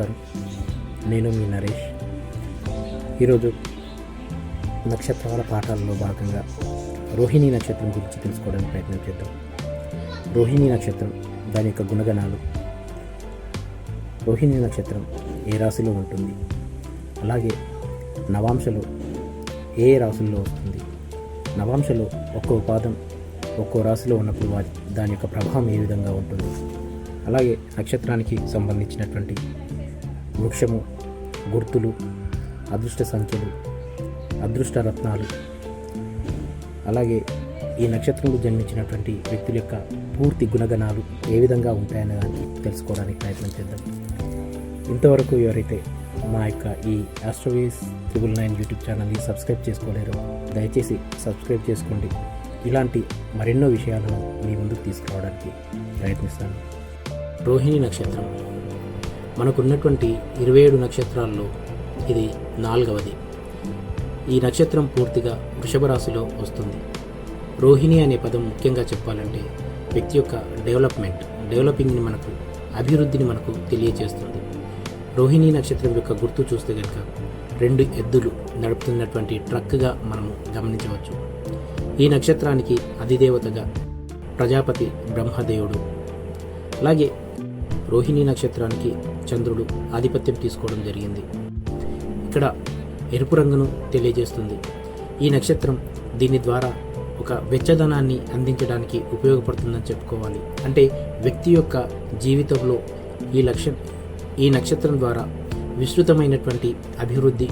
నమస్కారం. నేను మీ నరేష్. ఈరోజు నక్షత్రాల పాఠాలలో భాగంగా రోహిణి నక్షత్రం గురించి తెలుసుకోవడానికి ప్రయత్నం చేద్దాం. రోహిణి నక్షత్రం దాని యొక్క గుణగణాలు. రోహిణి నక్షత్రం ఏ రాశిలో ఉంటుంది? అలాగే నవాంశలో ఏ రాశుల్లో వస్తుంది? నవాంశలో ఒక్కో పాదం ఒక్కో రాశిలో ఉన్నప్పుడు వారి దాని యొక్క ప్రభావం ఏ విధంగా ఉంటుంది? అలాగే నక్షత్రానికి సంబంధించినటువంటి వృక్షము గుర్తులు అదృష్ట సంఖ్యలు అదృష్ట రత్నాలు. అలాగే ఈ నక్షత్రంలో జన్మించినటువంటి వ్యక్తుల యొక్క పూర్తి గుణగణాలు ఏ విధంగా ఉంటాయనే దాన్ని తెలుసుకోవడానికి ప్రయత్నం చేద్దాం. ఇంతవరకు ఎవరైతే మా యొక్క ఈ ఆస్ట్రోవేస్ త్రిబుల్ నైన్ యూట్యూబ్ ఛానల్ని సబ్స్క్రైబ్ చేసుకోలేరు దయచేసి సబ్స్క్రైబ్ చేసుకోండి. ఇలాంటి మరెన్నో విషయాలను మీ ముందుకు తీసుకురావడానికి ప్రయత్నిస్తాను. రోహిణి నక్షత్రం. మనకున్నటువంటి ఇరవై ఏడు నక్షత్రాల్లో ఇది నాలుగవది. ఈ నక్షత్రం పూర్తిగా వృషభ రాశిలో వస్తుంది. రోహిణి అనే పదం ముఖ్యంగా చెప్పాలంటే వ్యక్తి యొక్క డెవలప్మెంట్ డెవలపింగ్ని మనకు అభివృద్ధిని మనకు తెలియజేస్తుంది రోహిణి నక్షత్రం యొక్క గుర్తు చూస్తే కనుక రెండు ఎద్దులు నడుపుతున్నటువంటి ట్రక్గా మనము గమనించవచ్చు. ఈ నక్షత్రానికి అధిదేవతగా ప్రజాపతి బ్రహ్మదేవుడు. అలాగే రోహిణి నక్షత్రానికి చంద్రుడు ఆధిపత్యం తీసుకోవడం జరిగింది. ఇక్కడ ఎరుపు రంగును తెలియజేస్తుంది. ఈ నక్షత్రం దీని ద్వారా ఒక వెచ్చదనాన్ని అందించడానికి ఉపయోగపడుతుందని చెప్పుకోవాలి. అంటే వ్యక్తి యొక్క జీవితంలో ఈ లక్ష్యం ఈ నక్షత్రం ద్వారా విస్తృతమైనటువంటి అభివృద్ధి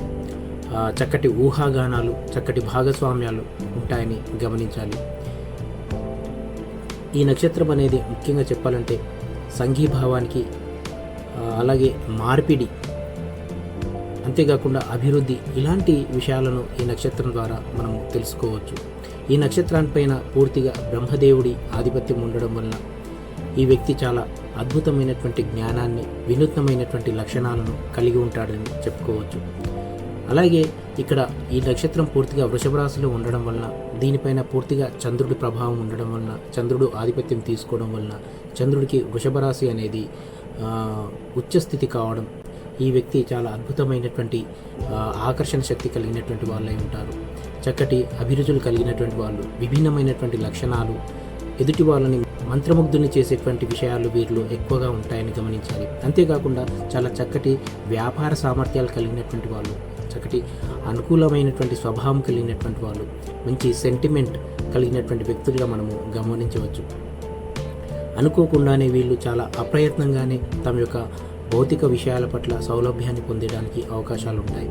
చక్కటి ఊహాగానాలు చక్కటి భాగస్వామ్యాలు ఉంటాయని గమనించాలి. ఈ నక్షత్రం అనేది ముఖ్యంగా చెప్పాలంటే సంఘీభావానికి అలాగే మార్పిడి అంతేకాకుండా అభివృద్ధి ఇలాంటి విషయాలను ఈ నక్షత్రం ద్వారా మనము తెలుసుకోవచ్చు. ఈ నక్షత్రానిపైన పూర్తిగా బ్రహ్మదేవుడి ఆధిపత్యం ఉండడం వలన ఈ వ్యక్తి చాలా అద్భుతమైనటువంటి జ్ఞానాన్ని వినూత్నమైనటువంటి లక్షణాలను కలిగి ఉంటాడని చెప్పుకోవచ్చు. అలాగే ఇక్కడ ఈ నక్షత్రం పూర్తిగా వృషభ రాశిలో ఉండడం వలన దీనిపైన పూర్తిగా చంద్రుడి ప్రభావం ఉండడం వలన చంద్రుడు ఆధిపత్యం తీసుకోవడం వలన చంద్రుడికి వృషభ రాశి అనేది ఉచ్చస్థితి కావడం ఈ వ్యక్తి చాలా అద్భుతమైనటువంటి ఆకర్షణ శక్తి కలిగినటువంటి వాళ్ళై ఉంటారు. చక్కటి అభిరుచులు కలిగినటువంటి వాళ్ళు విభిన్నమైనటువంటి లక్షణాలు ఎదుటి వాళ్ళని మంత్రముగ్ధుని చేసేటువంటి విషయాలు వీరిలో ఎక్కువగా ఉంటాయని గమనించాలి. అంతేకాకుండా చాలా చక్కటి వ్యాపార సామర్థ్యాలు కలిగినటువంటి వాళ్ళు చక్కటి అనుకూలమైనటువంటి స్వభావం కలిగినటువంటి వాళ్ళు మంచి సెంటిమెంట్ కలిగినటువంటి వ్యక్తులుగా మనము గమనించవచ్చు. అనుకోకుండానే వీళ్ళు చాలా అప్రయత్నంగానే తమ యొక్క భౌతిక విషయాల పట్ల సౌలభ్యాన్ని పొందడానికి అవకాశాలు ఉంటాయి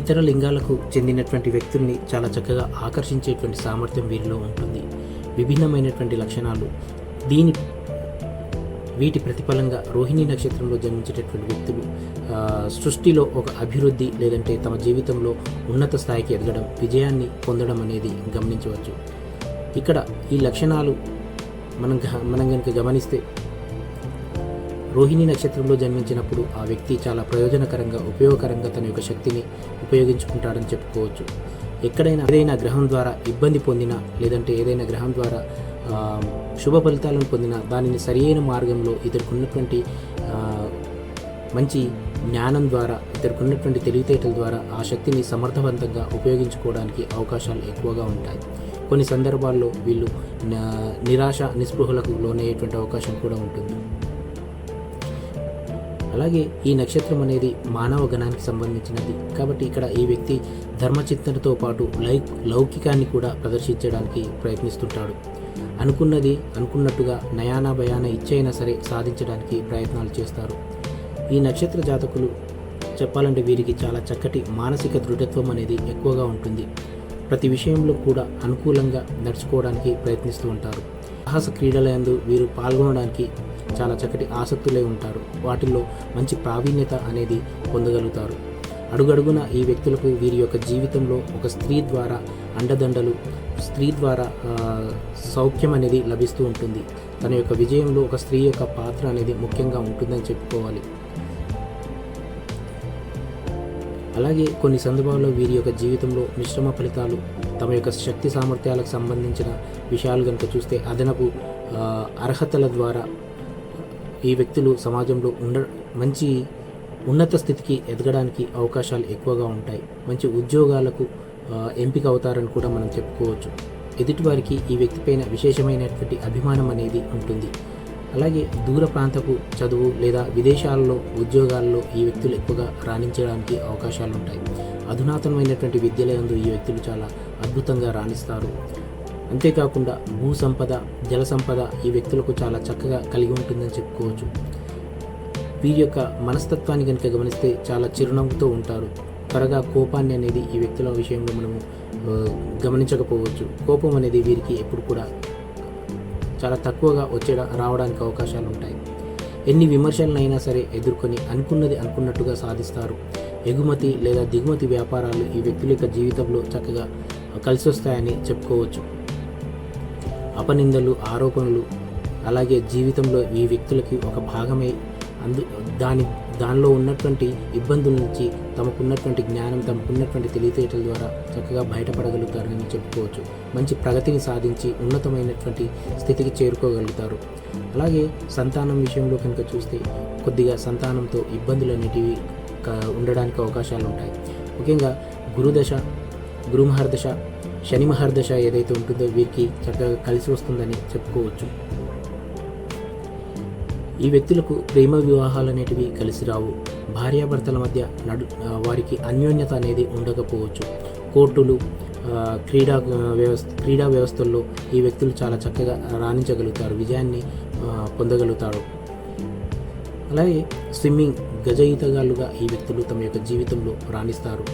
ఇతర లింగాలకు చెందినటువంటి వ్యక్తుల్ని చాలా చక్కగా ఆకర్షించేటువంటి సామర్థ్యం వీరిలో ఉంటుంది. విభిన్నమైనటువంటి లక్షణాలు. దీని వీటి ప్రతిఫలంగా రోహిణి నక్షత్రంలో జన్మించేటటువంటి వ్యక్తులు సృష్టిలో ఒక అభివృద్ధి లేదంటే తమ జీవితంలో ఉన్నత స్థాయికి ఎదగడం విజయాన్ని పొందడం అనేది గమనించవచ్చు. ఇక్కడ ఈ లక్షణాలు మనం గ- మనం కనుక గమనిస్తే రోహిణి నక్షత్రంలో జన్మించినప్పుడు ఆ వ్యక్తి చాలా ప్రయోజనకరంగా ఉపయోగకరంగా తన యొక్క శక్తిని ఉపయోగించుకుంటాడని చెప్పుకోవచ్చు. ఎక్కడైనా ఏదైనా గ్రహం ద్వారా ఇబ్బంది పొందినా లేదంటే ఏదైనా గ్రహం ద్వారా శుభ ఫలితాలను పొందినా దానిని సరియైన మార్గంలో ఇతరుకున్నటువంటి ఉన్నటువంటి మంచి జ్ఞానం ద్వారా ఇతరుకున్నటువంటి ఉన్నటువంటి తెలివితేటల ద్వారా ఆ శక్తిని సమర్థవంతంగా ఉపయోగించుకోవడానికి అవకాశాలు ఎక్కువగా ఉంటాయి. కొన్ని సందర్భాల్లో వీళ్ళు నిరాశ నిస్పృహలకు లోనయ్యేటువంటి అవకాశం కూడా ఉంటుంది. అలాగే ఈ నక్షత్రం అనేది మానవ గణానికి సంబంధించినది. కాబట్టి ఇక్కడ ఈ వ్యక్తి ధర్మచిత్తనతో పాటు లై లౌకికాన్ని కూడా ప్రదర్శించడానికి ప్రయత్నిస్తుంటాడు. అనుకున్నది అనుకున్నట్టుగా నయానా భయాన ఇచ్చైనా సరే సాధించడానికి ప్రయత్నాలు చేస్తారు. ఈ నక్షత్ర జాతకులు చెప్పాలంటే వీరికి చాలా చక్కటి మానసిక దృఢత్వం అనేది ఎక్కువగా ఉంటుంది. ప్రతి విషయంలో కూడా అనుకూలంగా నడుచుకోవడానికి ప్రయత్నిస్తూ ఉంటారు. సాహస క్రీడలందు వీరు పాల్గొనడానికి చాలా చక్కటి ఆసక్తులై ఉంటారు. వాటిల్లో మంచి ప్రావీణ్యత అనేది పొందగలుగుతారు. అడుగడుగున ఈ వ్యక్తులకు వీరి యొక్క జీవితంలో ఒక స్త్రీ ద్వారా అండదండలు స్త్రీ ద్వారా సౌఖ్యం అనేది లభిస్తూ ఉంటుంది. తన యొక్క విజయంలో ఒక స్త్రీ యొక్క పాత్ర అనేది ముఖ్యంగా ఉంటుందని చెప్పుకోవాలి. అలాగే కొన్ని సందర్భాల్లో వీరి యొక్క జీవితంలో మిశ్రమ ఫలితాలు తమ యొక్క శక్తి సామర్థ్యాలకు సంబంధించిన విషయాలు కనుక చూస్తే అదనపు అర్హతల ద్వారా ఈ వ్యక్తులు సమాజంలో ఉండ మంచి ఉన్నత స్థితికి ఎదగడానికి అవకాశాలు ఎక్కువగా ఉంటాయి. మంచి ఉద్యోగాలకు ఎంపిక అవుతారని కూడా మనం చెప్పుకోవచ్చు. ఎదుటివారికి ఈ వ్యక్తిపైన విశేషమైనటువంటి అభిమానం అనేది ఉంటుంది. అలాగే దూర ప్రాంతపు చదువు లేదా విదేశాల్లో ఉద్యోగాల్లో ఈ వ్యక్తులు ఎక్కువగా రాణించడానికి అవకాశాలు ఉంటాయి అధునాతనమైనటువంటి విద్యలందు ఈ వ్యక్తులు చాలా అద్భుతంగా రాణిస్తారు. అంతేకాకుండా భూ సంపద జల సంపద ఈ వ్యక్తులకు చాలా చక్కగా కలిగి ఉంటుందని చెప్పుకోవచ్చు. వీరి యొక్క మనస్తత్వాన్ని కనుక గమనిస్తే చాలా చిరునవ్వుతో ఉంటారు. త్వరగా కోపాన్ని అనేది ఈ వ్యక్తుల విషయంలో మనము గమనించకపోవచ్చు. కోపం అనేది వీరికి ఎప్పుడు కూడా చాలా తక్కువగా వచ్చే రావడానికి అవకాశాలు ఉంటాయి ఎన్ని విమర్శలనైనా సరే ఎదుర్కొని అనుకున్నది అనుకున్నట్టుగా సాధిస్తారు. ఎగుమతి లేదా దిగుమతి వ్యాపారాలు ఈ వ్యక్తుల యొక్క జీవితంలో చక్కగా కలిసి వస్తాయని చెప్పుకోవచ్చు. అపనిందలు ఆరోపణలు అలాగే జీవితంలో ఈ వ్యక్తులకి ఒక భాగమై అందు దాని దానిలో ఉన్నటువంటి ఇబ్బందుల నుంచి తమకున్నటువంటి జ్ఞానం తమకున్నటువంటి తెలివితేటల ద్వారా చక్కగా బయటపడగలుగుతారని చెప్పుకోవచ్చు. మంచి ప్రగతిని సాధించి ఉన్నతమైనటువంటి స్థితికి చేరుకోగలుగుతారు. అలాగే సంతానం విషయంలో కనుక చూస్తే కొద్దిగా సంతానంతో ఇబ్బందులు అనేటివి ఉండడానికి అవకాశాలు ఉంటాయి. ముఖ్యంగా గురుదశ గురుమహర్దశ శని మహర్దశ ఏదైతే ఉంటుందో వీరికి చక్కగా కలిసి వస్తుందని చెప్పుకోవచ్చు. ఈ వ్యక్తులకు ప్రేమ వివాహాలు అనేటివి కలిసి రావు. భార్యాభర్తల మధ్య నడు వారికి అన్యోన్యత అనేది ఉండకపోవచ్చు. కోర్టులు క్రీడా వ్యవస్థ క్రీడా వ్యవస్థల్లో ఈ వ్యక్తులు చాలా చక్కగా రాణించగలుగుతారు విజయాన్ని పొందగలుగుతారు. అలాగే స్విమ్మింగ్ గజ ఈతగాళ్ళుగా ఈ వ్యక్తులు తమ యొక్క జీవితంలో రాణిస్తారు.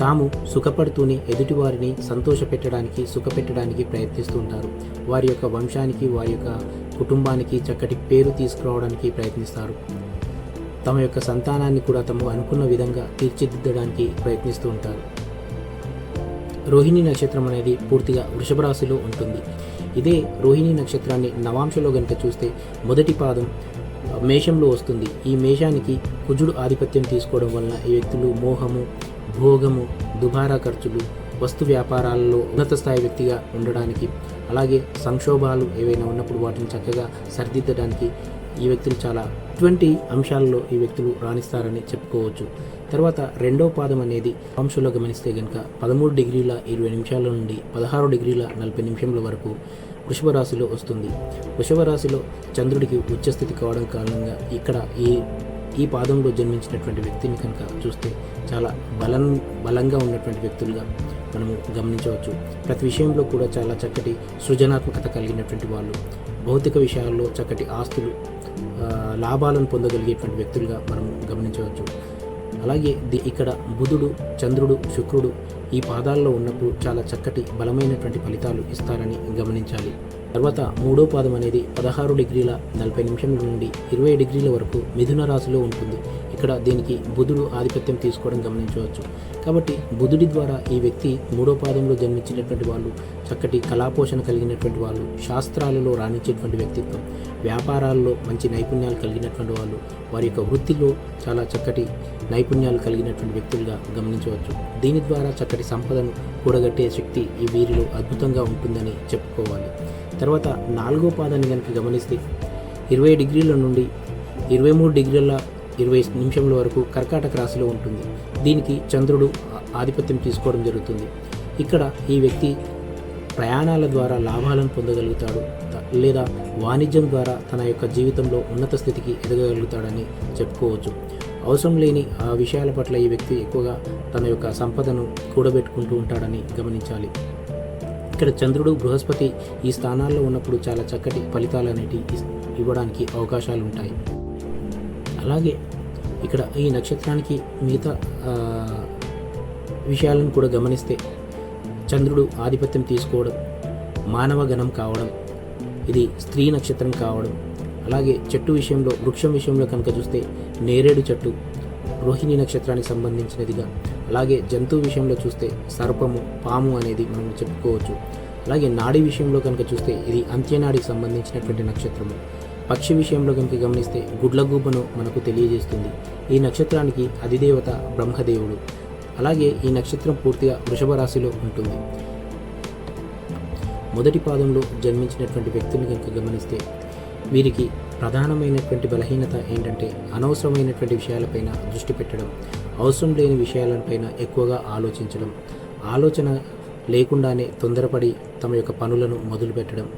తాము సుఖపడుతూనే ఎదుటివారిని సంతోషపెట్టడానికి సుఖపెట్టడానికి ప్రయత్నిస్తూ ఉంటారు వారి యొక్క వంశానికి వారి యొక్క కుటుంబానికి చక్కటి పేరు తీసుకురావడానికి ప్రయత్నిస్తారు. తమ యొక్క సంతానాన్ని కూడా తమ అనుకున్న విధంగా తీర్చిదిద్దడానికి ప్రయత్నిస్తూ ఉంటారు. రోహిణి నక్షత్రం అనేది పూర్తిగా వృషభ రాశిలో ఉంటుంది. ఇదే రోహిణి నక్షత్రాన్ని నవాంశలో గనుక చూస్తే మొదటి పాదం మేషంలో వస్తుంది. ఈ మేషానికి కుజుడు ఆధిపత్యం తీసుకోవడం వలన ఈ వ్యక్తులు మోహము భోగము దుబారా ఖర్చులు వస్తు వ్యాపారాలలో ఉన్నత స్థాయి వ్యక్తిగా ఉండడానికి అలాగే సంక్షోభాలు ఏవైనా ఉన్నప్పుడు వాటిని చక్కగా సరిదిద్దడానికి ఈ వ్యక్తులు చాలా ఇటువంటి అంశాలలో ఈ వ్యక్తులు రాణిస్తారని చెప్పుకోవచ్చు. తర్వాత రెండో పాదం అనేది అంశంలో గమనిస్తే కనుక పదమూడు డిగ్రీల ఇరవై నిమిషాల నుండి పదహారు డిగ్రీల నలభై నిమిషంల వరకు వృషభ రాశిలో వస్తుంది. వృషభ రాశిలో చంద్రుడికి ఉచ్చస్థితి కావడం కారణంగా ఇక్కడ ఈ ఈ పాదంలో జన్మించినటువంటి వ్యక్తిని కనుక చూస్తే చాలా బలం బలంగా ఉన్నటువంటి వ్యక్తులుగా మనము గమనించవచ్చు. ప్రతి విషయంలో కూడా చాలా చక్కటి సృజనాత్మకత కలిగినటువంటి వాళ్ళు భౌతిక విషయాల్లో చక్కటి ఆస్తులు లాభాలను పొందగలిగేటువంటి వ్యక్తులుగా మనము గమనించవచ్చు. అలాగే ది ఇక్కడ బుధుడు చంద్రుడు శుక్రుడు ఈ పాదాల్లో ఉన్నప్పుడు చాలా చక్కటి బలమైనటువంటి ఫలితాలు ఇస్తారని గమనించాలి. తర్వాత మూడో పాదం అనేది పదహారు డిగ్రీల నలభై నిమిషం నుండి ఇరవై డిగ్రీల వరకు మిథున రాశిలో ఉంటుంది. ఇక్కడ దీనికి బుధుడు ఆధిపత్యం తీసుకోవడం గమనించవచ్చు. కాబట్టి బుధుడి ద్వారా ఈ వ్యక్తి మూడో పాదంలో జన్మించినటువంటి వాళ్ళు చక్కటి కళాపోషణ కలిగినటువంటి వాళ్ళు శాస్త్రాలలో రాణించేటువంటి వ్యక్తిత్వం వ్యాపారాల్లో మంచి నైపుణ్యాలు కలిగినటువంటి వాళ్ళు వారి యొక్క వృత్తిలో చాలా చక్కటి నైపుణ్యాలు కలిగినటువంటి వ్యక్తులుగా గమనించవచ్చు. దీని ద్వారా చక్కటి సంపదను కూడగట్టే శక్తి ఈ వీరిలో అద్భుతంగా ఉంటుందని చెప్పుకోవాలి. తర్వాత నాలుగో పాదాన్ని కనుక గమనిస్తే ఇరవై డిగ్రీల నుండి ఇరవై మూడు డిగ్రీల ఇరవై నిమిషముల వరకు కర్కాటక రాశిలో ఉంటుంది. దీనికి చంద్రుడు ఆధిపత్యం తీసుకోవడం జరుగుతుంది. ఇక్కడ ఈ వ్యక్తి ప్రయాణాల ద్వారా లాభాలను పొందగలుగుతాడు. లేదా వాణిజ్యం ద్వారా తన యొక్క జీవితంలో ఉన్నత స్థితికి ఎదగగలుగుతాడని చెప్పుకోవచ్చు. అవసరం లేని ఆ విషయాల పట్ల ఈ వ్యక్తి ఎక్కువగా తన యొక్క సంపదను కూడబెట్టుకుంటూ ఉంటాడని గమనించాలి. ఇక్కడ చంద్రుడు బృహస్పతి ఈ స్థానాల్లో ఉన్నప్పుడు చాలా చక్కటి ఫలితాలు అనేటివి ఇవ్వడానికి అవకాశాలు ఉంటాయి. అలాగే ఇక్కడ ఈ నక్షత్రానికి మిగతా విషయాలను కూడా గమనిస్తే చంద్రుడు ఆధిపత్యం తీసుకోవడం మానవ గణం కావడం ఇది స్త్రీ నక్షత్రం కావడం అలాగే చెట్టు విషయంలో వృక్షం విషయంలో కనుక చూస్తే నేరేడు చెట్టు రోహిణి నక్షత్రానికి సంబంధించినదిగా అలాగే జంతువు విషయంలో చూస్తే సర్పము పాము అనేది మనం చెప్పుకోవచ్చు అలాగే నాడి విషయంలో కనుక చూస్తే ఇది అంత్యనాడికి సంబంధించినటువంటి నక్షత్రము. పక్షి విషయంలో కనుక గమనిస్తే గుడ్లగూబను మనకు తెలియజేస్తుంది. ఈ నక్షత్రానికి అధిదేవత బ్రహ్మదేవుడు. అలాగే ఈ నక్షత్రం పూర్తిగా వృషభ రాశిలో ఉంటుంది. మొదటి పాదంలో జన్మించినటువంటి వ్యక్తులు కనుక గమనిస్తే వీరికి ప్రధానమైనటువంటి బలహీనత ఏంటంటే అనవసరమైనటువంటి విషయాలపైన దృష్టి పెట్టడం అవసరం లేని విషయాలపైన ఎక్కువగా ఆలోచించడం ఆలోచన లేకుండానే తొందరపడి తమ యొక్క పనులను మొదలుపెట్టడం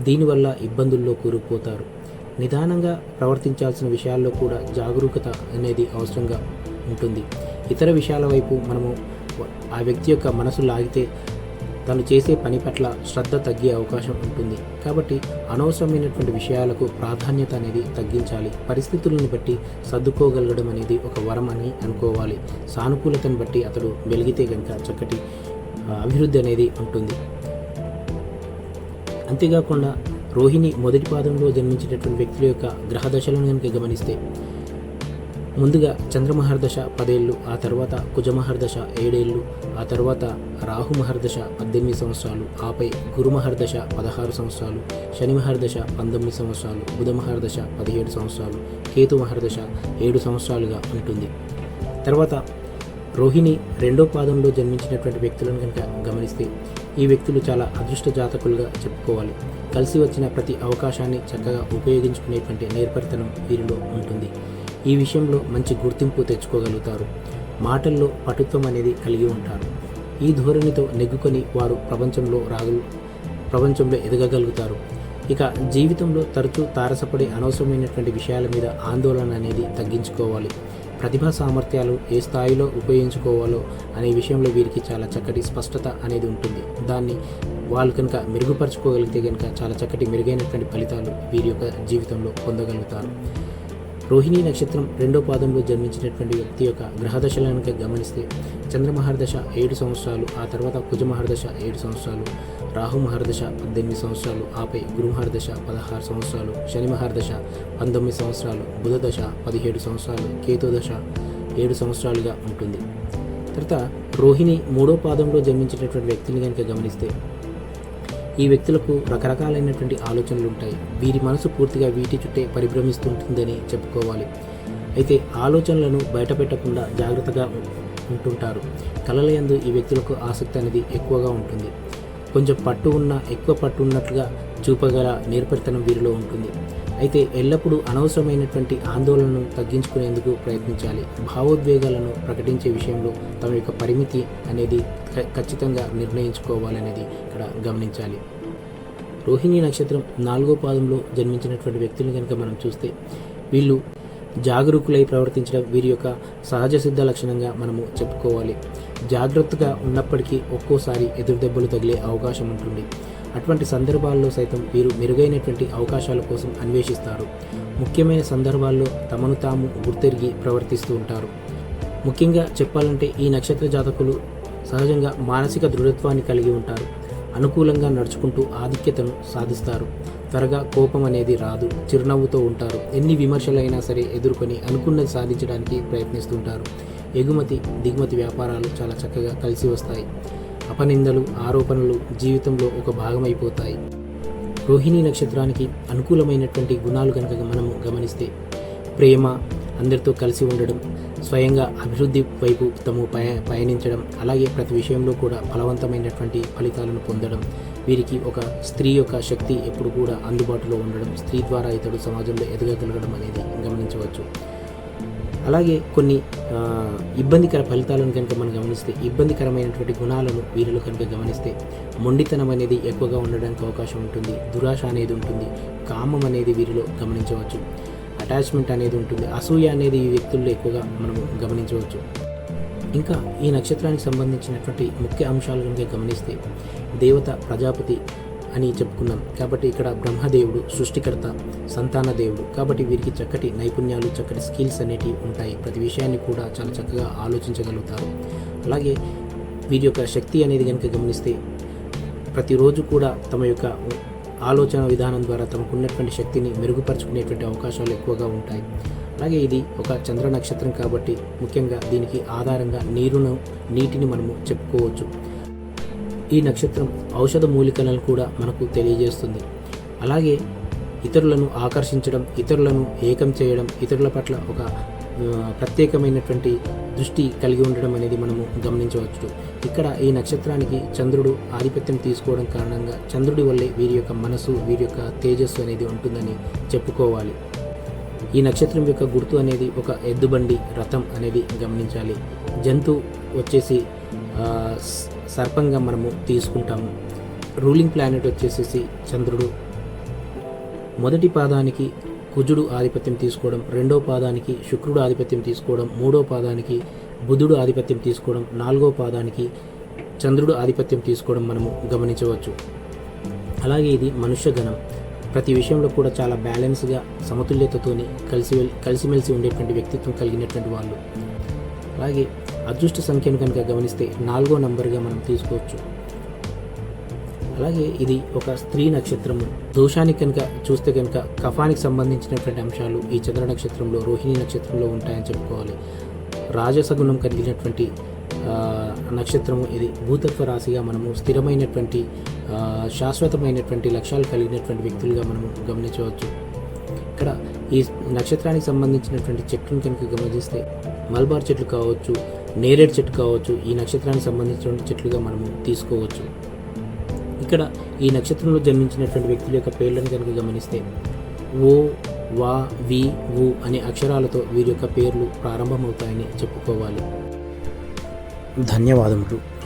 దీనివల్ల ఇబ్బందుల్లో కూరుకుపోతారు. నిదానంగా ప్రవర్తించాల్సిన విషయాల్లో కూడా జాగరూకత అనేది అవసరంగా ఉంటుంది. ఇతర విషయాల వైపు మనము ఆ వ్యక్తి యొక్క మనసు లాగితే తను చేసే పని పట్ల శ్రద్ధ తగ్గే అవకాశం ఉంటుంది. కాబట్టి అనవసరమైనటువంటి విషయాలకు ప్రాధాన్యత అనేది తగ్గించాలి. పరిస్థితులను బట్టి సర్దుకోగలగడం అనేది ఒక వరం అని అనుకోవాలి. సానుకూలతను బట్టి అతడు వెలిగితే కనుక చక్కటి అభివృద్ధి అనేది ఉంటుంది. అంతేకాకుండా రోహిణి మొదటి పాదంలో జన్మించినటువంటి వ్యక్తుల యొక్క గ్రహదశలను కనుక గమనిస్తే ముందుగా చంద్రమహర్దశ పదేళ్ళు ఆ తర్వాత కుజమహర్దశ ఏడేళ్ళు ఆ తర్వాత రాహు మహర్దశ పద్దెనిమిది సంవత్సరాలు ఆపై గురు మహర్దశ పదహారు సంవత్సరాలు శని మహర్దశ పంతొమ్మిది సంవత్సరాలు బుధ మహర్దశ పదిహేడు సంవత్సరాలు కేతు మహర్దశ ఏడు సంవత్సరాలుగా ఉంటుంది. తర్వాత రోహిణి రెండో పాదంలో జన్మించినటువంటి వ్యక్తులను కనుక గమనిస్తే ఈ వ్యక్తులు చాలా అదృష్ట జాతకులుగా చెప్పుకోవాలి. కలిసి వచ్చిన ప్రతి అవకాశాన్ని చక్కగా ఉపయోగించుకునేటువంటి నేర్పరితనం వీరిలో ఉంటుంది. ఈ విషయంలో మంచి గుర్తింపు తెచ్చుకోగలుగుతారు. మాటల్లో పటుత్వం అనేది కలిగి ఉంటారు. ఈ ధోరణితో నెగ్గుకొని వారు ప్రపంచంలో రాగులు ప్రపంచంలో ఎదగగలుగుతారు. ఇక జీవితంలో తరచూ తారసపడి అనవసరమైనటువంటి విషయాల మీద ఆందోళన అనేది తగ్గించుకోవాలి. ప్రతిభా సామర్థ్యాలు ఏ స్థాయిలో ఉపయోగించుకోవాలో అనే విషయంలో వీరికి చాలా చక్కటి స్పష్టత అనేది ఉంటుంది. దాన్ని వాళ్ళు కనుక మెరుగుపరచుకోగలిగితే కనుక చాలా చక్కటి మెరుగైనటువంటి ఫలితాలు వీరి యొక్క జీవితంలో పొందగలుగుతారు. రోహిణీ నక్షత్రం రెండో పాదంలో జన్మించినటువంటి వ్యక్తి యొక్క గ్రహదశలను గమనిస్తే చంద్రమహారదశ ఏడు సంవత్సరాలు ఆ తర్వాత కుజమహారదశ ఏడు సంవత్సరాలు రాహు మహర్దశ పద్దెనిమిది సంవత్సరాలు ఆపై గురు మహర్దశ పదహారు సంవత్సరాలు శని మహర్దశ పంతొమ్మిది సంవత్సరాలు బుధ దశ పదిహేడు సంవత్సరాలు కేతు దశ ఏడు సంవత్సరాలుగా ఉంటుంది. తర్వాత రోహిణి మూడో పాదంలో జన్మించినటువంటి వ్యక్తిని కనుక గమనిస్తే ఈ వ్యక్తులకు రకరకాలైనటువంటి ఆలోచనలు ఉంటాయి వీరి మనసు పూర్తిగా వీటి చుట్టే పరిభ్రమిస్తుంటుందని చెప్పుకోవాలి. అయితే ఆలోచనలను బయటపెట్టకుండా జాగ్రత్తగా ఉంటుంటారు. కళలయందు ఈ వ్యక్తులకు ఆసక్తి అనేది ఎక్కువగా ఉంటుంది. కొంచెం పట్టు ఉన్న ఎక్కువ పట్టు ఉన్నట్లుగా చూపగల నేర్పరితనం వీరిలో ఉంటుంది. అయితే ఎల్లప్పుడూ అనవసరమైనటువంటి ఆందోళనను తగ్గించుకునేందుకు ప్రయత్నించాలి. భావోద్వేగాలను ప్రకటించే విషయంలో తమ యొక్క పరిమితి అనేది ఖచ్చితంగా నిర్ణయించుకోవాలనేది ఇక్కడ గమనించాలి. రోహిణి నక్షత్రం నాలుగో పాదంలో జన్మించినటువంటి వ్యక్తులను కనుక మనం చూస్తే వీళ్ళు జాగరూకులై ప్రవర్తించడం వీరి యొక్క సహజ సిద్ధ లక్షణంగా మనము చెప్పుకోవాలి. జాగ్రత్తగా ఉన్నప్పటికీ ఒక్కోసారి ఎదురుదెబ్బలు తగిలే అవకాశం ఉంటుంది. అటువంటి సందర్భాల్లో సైతం వీరు మెరుగైనటువంటి అవకాశాల కోసం అన్వేషిస్తారు. ముఖ్యమైన సందర్భాల్లో తమను తాము గుర్తెరిగి ప్రవర్తిస్తూ ఉంటారు. ముఖ్యంగా చెప్పాలంటే ఈ నక్షత్ర జాతకులు సహజంగా మానసిక దృఢత్వాన్ని కలిగి ఉంటారు. అనుకూలంగా నడుచుకుంటూ ఆధిక్యతను సాధిస్తారు. త్వరగా కోపం అనేది రాదు. చిరునవ్వుతో ఉంటారు. ఎన్ని విమర్శలైనా సరే ఎదుర్కొని అనుకున్నది సాధించడానికి ప్రయత్నిస్తుంటారు. ఎగుమతి దిగుమతి వ్యాపారాలు చాలా చక్కగా కలిసి వస్తాయి. అపనిందలు ఆరోపణలు జీవితంలో ఒక భాగమైపోతాయి. రోహిణి నక్షత్రానికి అనుకూలమైనటువంటి గుణాలు కనుక మనము గమనిస్తే ప్రేమ అందరితో కలిసి ఉండడం స్వయంగా అభివృద్ధి వైపు తము పయ పయనించడం అలాగే ప్రతి విషయంలో కూడా ఫలవంతమైనటువంటి ఫలితాలను పొందడం వీరికి ఒక స్త్రీ యొక్క శక్తి ఎప్పుడు కూడా అందుబాటులో ఉండడం స్త్రీ ద్వారా ఇతడు సమాజంలో ఎదగగలగడం అనేది గమనించవచ్చు. అలాగే కొన్ని ఇబ్బందికర ఫలితాలను కనుక మనం గమనిస్తే ఇబ్బందికరమైనటువంటి గుణాలను వీరిలో కనుక గమనిస్తే మొండితనం అనేది ఎక్కువగా ఉండడానికి అవకాశం ఉంటుంది దురాశ అనేది ఉంటుంది కామం అనేది వీరిలో గమనించవచ్చు అటాచ్మెంట్ అనేది ఉంటుంది అసూయ అనేది ఈ వ్యక్తుల్లో ఎక్కువగా మనము గమనించవచ్చు. ఇంకా ఈ నక్షత్రానికి సంబంధించినటువంటి ముఖ్య అంశాలు కనుక గమనిస్తే దేవత ప్రజాపతి అని చెప్పుకున్నాం. కాబట్టి ఇక్కడ బ్రహ్మదేవుడు సృష్టికర్త సంతాన దేవుడు. కాబట్టి వీరికి చక్కటి నైపుణ్యాలు చక్కటి స్కిల్స్ అనేటివి ఉంటాయి. ప్రతి విషయాన్ని కూడా చాలా చక్కగా ఆలోచించగలుగుతారు. అలాగే వీరి యొక్క శక్తి అనేది కనుక గమనిస్తే ప్రతిరోజు కూడా తమ యొక్క ఆలోచన విధానం ద్వారా తమకున్నటువంటి శక్తిని మెరుగుపరుచుకునేటువంటి అవకాశాలు ఎక్కువగా ఉంటాయి. అలాగే ఇది ఒక చంద్ర నక్షత్రం కాబట్టి ముఖ్యంగా దీనికి ఆధారంగా నీరును నీటిని మనము చెప్పుకోవచ్చు. ఈ నక్షత్రం ఔషధ మూలికలను కూడా మనకు తెలియజేస్తుంది. అలాగే ఇతరులను ఆకర్షించడం ఇతరులను ఏకం చేయడం ఇతరుల పట్ల ఒక ప్రత్యేకమైనటువంటి దృష్టి కలిగి ఉండడం అనేది మనము గమనించవచ్చు. ఇక్కడ ఈ నక్షత్రానికి చంద్రుడు ఆధిపత్యం తీసుకోవడం కారణంగా చంద్రుడి వల్లే వీరి యొక్క మనసు వీరి యొక్క తేజస్సు అనేది ఉంటుందని చెప్పుకోవాలి. ఈ నక్షత్రం యొక్క గుర్తు అనేది ఒక ఎద్దుబండి రథం అనేది గమనించాలి. జంతు వచ్చేసి సర్పంగా మనము తీసుకుంటాము. రూలింగ్ ప్లానెట్ వచ్చేసేసి చంద్రుడు. మొదటి పాదానికి కుజుడు ఆధిపత్యం తీసుకోవడం రెండో పాదానికి శుక్రుడు ఆధిపత్యం తీసుకోవడం మూడో పాదానికి బుధుడు ఆధిపత్యం తీసుకోవడం నాలుగో పాదానికి చంద్రుడు ఆధిపత్యం తీసుకోవడం మనము గమనించవచ్చు. అలాగే ఇది మనుష్యగణం ప్రతి విషయంలో కూడా చాలా బ్యాలెన్స్గా సమతుల్యతతోని కలిసి కలిసిమెలిసి ఉండేటువంటి వ్యక్తిత్వం కలిగినటువంటి వాళ్ళు. అలాగే అదృష్ట సంఖ్యను కనుక గమనిస్తే నాలుగో నంబర్గా మనం తీసుకోవచ్చు. అలాగే ఇది ఒక స్త్రీ నక్షత్రము. దోషానికి కనుక చూస్తే కనుక కఫానికి సంబంధించినటువంటి అంశాలు ఈ చంద్ర నక్షత్రంలో రోహిణి నక్షత్రంలో ఉంటాయని చెప్పుకోవాలి. రాజసగుణం కలిగినటువంటి నక్షత్రము ఇది భూతత్వ రాశిగా మనము స్థిరమైనటువంటి శాశ్వతమైనటువంటి లక్ష్యాలు కలిగినటువంటి వ్యక్తులుగా మనము గమనించవచ్చు. ఇక్కడ ఈ నక్షత్రానికి సంబంధించినటువంటి చెట్లను కనుక గమనిస్తే మల్బార్ చెట్లు కావచ్చు నేరేడు చెట్టు కావచ్చు ఈ నక్షత్రానికి సంబంధించినటువంటి చెట్లుగా మనము తీసుకోవచ్చు. ఇక్కడ ఈ నక్షత్రంలో జన్మించినటువంటి వ్యక్తుల యొక్క పేర్లను కనుక గమనిస్తే ఓ వా వి ఊ అనే అక్షరాలతో వీరి యొక్క పేర్లు ప్రారంభమవుతాయని చెప్పుకోవాలి. ధన్యవాదములు.